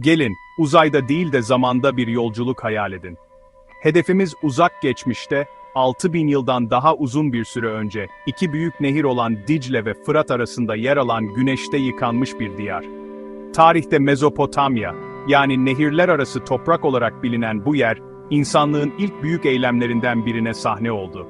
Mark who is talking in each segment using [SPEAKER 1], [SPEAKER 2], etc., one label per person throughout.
[SPEAKER 1] Gelin, uzayda değil de zamanda bir yolculuk hayal edin. Hedefimiz uzak geçmişte, 6000 yıldan daha uzun bir süre önce, iki büyük nehir olan Dicle ve Fırat arasında yer alan güneşte yıkanmış bir diyar. Tarihte Mezopotamya, yani nehirler arası toprak olarak bilinen bu yer, insanlığın ilk büyük eylemlerinden birine sahne oldu.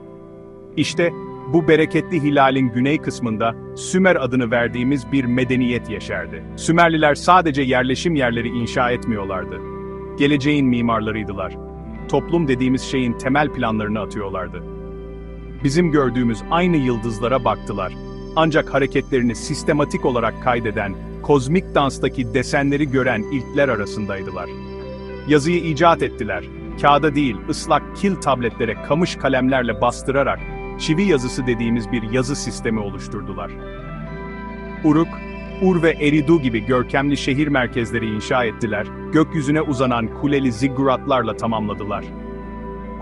[SPEAKER 1] İşte, bu bereketli hilalin güney kısmında Sümer adını verdiğimiz bir medeniyet yeşerdi. Sümerliler sadece yerleşim yerleri inşa etmiyorlardı. Geleceğin mimarlarıydılar. Toplum dediğimiz şeyin temel planlarını atıyorlardı. Bizim gördüğümüz aynı yıldızlara baktılar. Ancak hareketlerini sistematik olarak kaydeden, kozmik danstaki desenleri gören ilkler arasındaydılar. Yazıyı icat ettiler. Kağıda değil, ıslak kil tabletlere kamış kalemlerle bastırarak çivi yazısı dediğimiz bir yazı sistemi oluşturdular. Uruk, Ur ve Eridu gibi görkemli şehir merkezleri inşa ettiler, gökyüzüne uzanan kuleli zigguratlarla tamamladılar.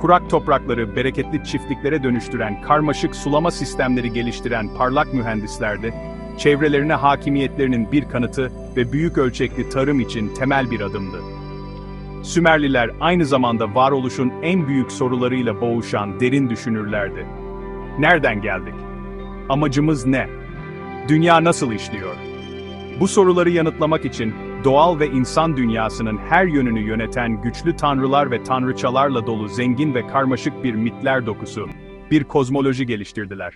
[SPEAKER 1] Kurak toprakları bereketli çiftliklere dönüştüren karmaşık sulama sistemleri geliştiren parlak mühendislerdi, çevrelerine hakimiyetlerinin bir kanıtı ve büyük ölçekli tarım için temel bir adımdı. Sümerliler aynı zamanda varoluşun en büyük sorularıyla boğuşan derin düşünürlerdi. Nereden geldik? Amacımız ne? Dünya nasıl işliyor? Bu soruları yanıtlamak için doğal ve insan dünyasının her yönünü yöneten güçlü tanrılar ve tanrıçalarla dolu zengin ve karmaşık bir mitler dokusu, bir kozmoloji geliştirdiler.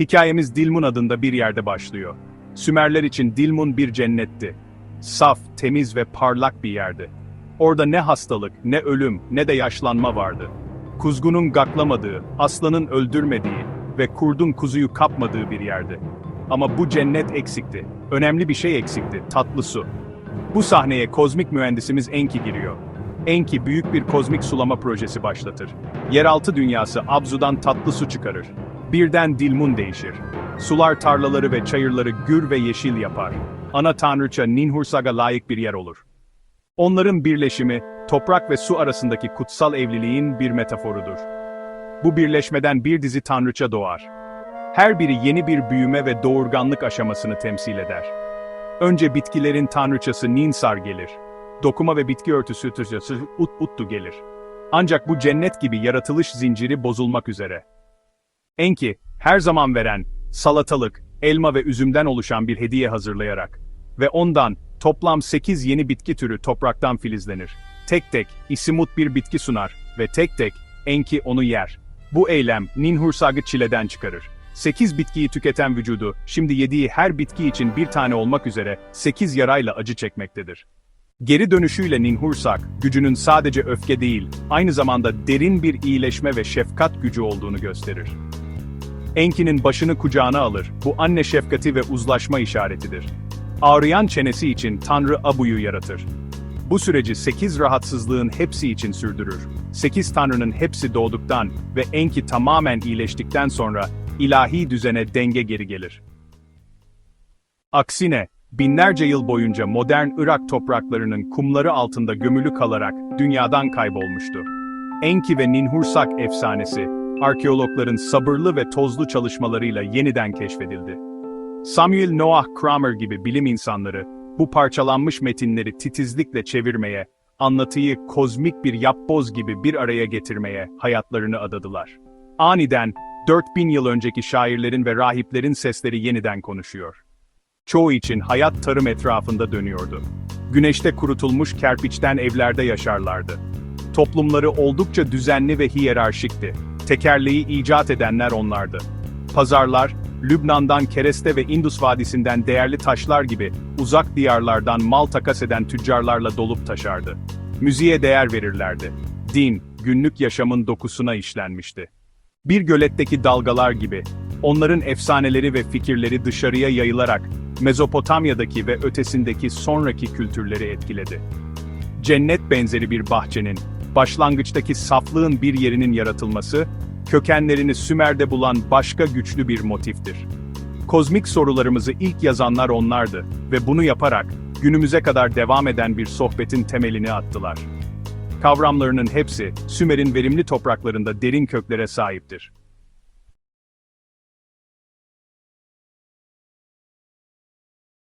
[SPEAKER 1] Hikayemiz Dilmun adında bir yerde başlıyor. Sümerler için Dilmun bir cennetti. Saf, temiz ve parlak bir yerdi. Orada ne hastalık, ne ölüm, ne de yaşlanma vardı. Kuzgunun gaklamadığı, aslanın öldürmediği ve kurdun kuzuyu kapmadığı bir yerdi. Ama bu cennet eksikti. Önemli bir şey eksikti, tatlı su. Bu sahneye kozmik mühendisimiz Enki giriyor. Enki büyük bir kozmik sulama projesi başlatır. Yeraltı dünyası Abzu'dan tatlı su çıkarır. Birden Dilmun değişir. Sular tarlaları ve çayırları gür ve yeşil yapar. Ana tanrıça Ninhursag'a layık bir yer olur. Onların birleşimi, toprak ve su arasındaki kutsal evliliğin bir metaforudur. Bu birleşmeden bir dizi tanrıça doğar. Her biri yeni bir büyüme ve doğurganlık aşamasını temsil eder. Önce bitkilerin tanrıçası Ninsar gelir. Dokuma ve bitki örtüsü tanrıçası Ut Uttu gelir. Ancak bu cennet gibi yaratılış zinciri bozulmak üzere. Enki, her zaman veren, salatalık, elma ve üzümden oluşan bir hediye hazırlayarak ve ondan toplam 8 yeni bitki türü topraktan filizlenir. Tek tek Isimut bir bitki sunar ve tek tek Enki onu yer. Bu eylem Ninhursag'ı çileden çıkarır. 8 bitkiyi tüketen vücudu, şimdi yediği her bitki için bir tane olmak üzere 8 yarayla acı çekmektedir. Geri dönüşüyle Ninhursag, gücünün sadece öfke değil, aynı zamanda derin bir iyileşme ve şefkat gücü olduğunu gösterir. Enki'nin başını kucağına alır, bu anne şefkati ve uzlaşma işaretidir. Ağrıyan çenesi için Tanrı Abu'yu yaratır. Bu süreci 8 rahatsızlığın hepsi için sürdürür. 8 Tanrı'nın hepsi doğduktan ve Enki tamamen iyileştikten sonra ilahi düzene denge geri gelir. Aksine, binlerce yıl boyunca modern Irak topraklarının kumları altında gömülü kalarak dünyadan kaybolmuştu. Enki ve Ninhursak efsanesi, arkeologların sabırlı ve tozlu çalışmalarıyla yeniden keşfedildi. Samuel Noah Kramer gibi bilim insanları, bu parçalanmış metinleri titizlikle çevirmeye, anlatıyı kozmik bir yapboz gibi bir araya getirmeye hayatlarını adadılar. Aniden, 4000 yıl önceki şairlerin ve rahiplerin sesleri yeniden konuşuyor. Çoğu için hayat tarım etrafında dönüyordu. Güneşte kurutulmuş kerpiçten evlerde yaşarlardı. Toplumları oldukça düzenli ve hiyerarşikti. Tekerleği icat edenler onlardı. Pazarlar, Lübnan'dan kereste ve Indus Vadisi'nden değerli taşlar gibi uzak diyarlardan mal takas eden tüccarlarla dolup taşardı. Müziğe değer verirlerdi. Din, günlük yaşamın dokusuna işlenmişti. Bir göletteki dalgalar gibi, onların efsaneleri ve fikirleri dışarıya yayılarak Mezopotamya'daki ve ötesindeki sonraki kültürleri etkiledi. Cennet benzeri bir bahçenin, başlangıçtaki saflığın bir yerinin yaratılması, kökenlerini Sümer'de bulan başka güçlü bir motiftir. Kozmik sorularımızı ilk yazanlar onlardı ve bunu yaparak günümüze kadar devam eden bir sohbetin temelini attılar. Kavramlarının hepsi Sümer'in verimli topraklarında derin köklere sahiptir.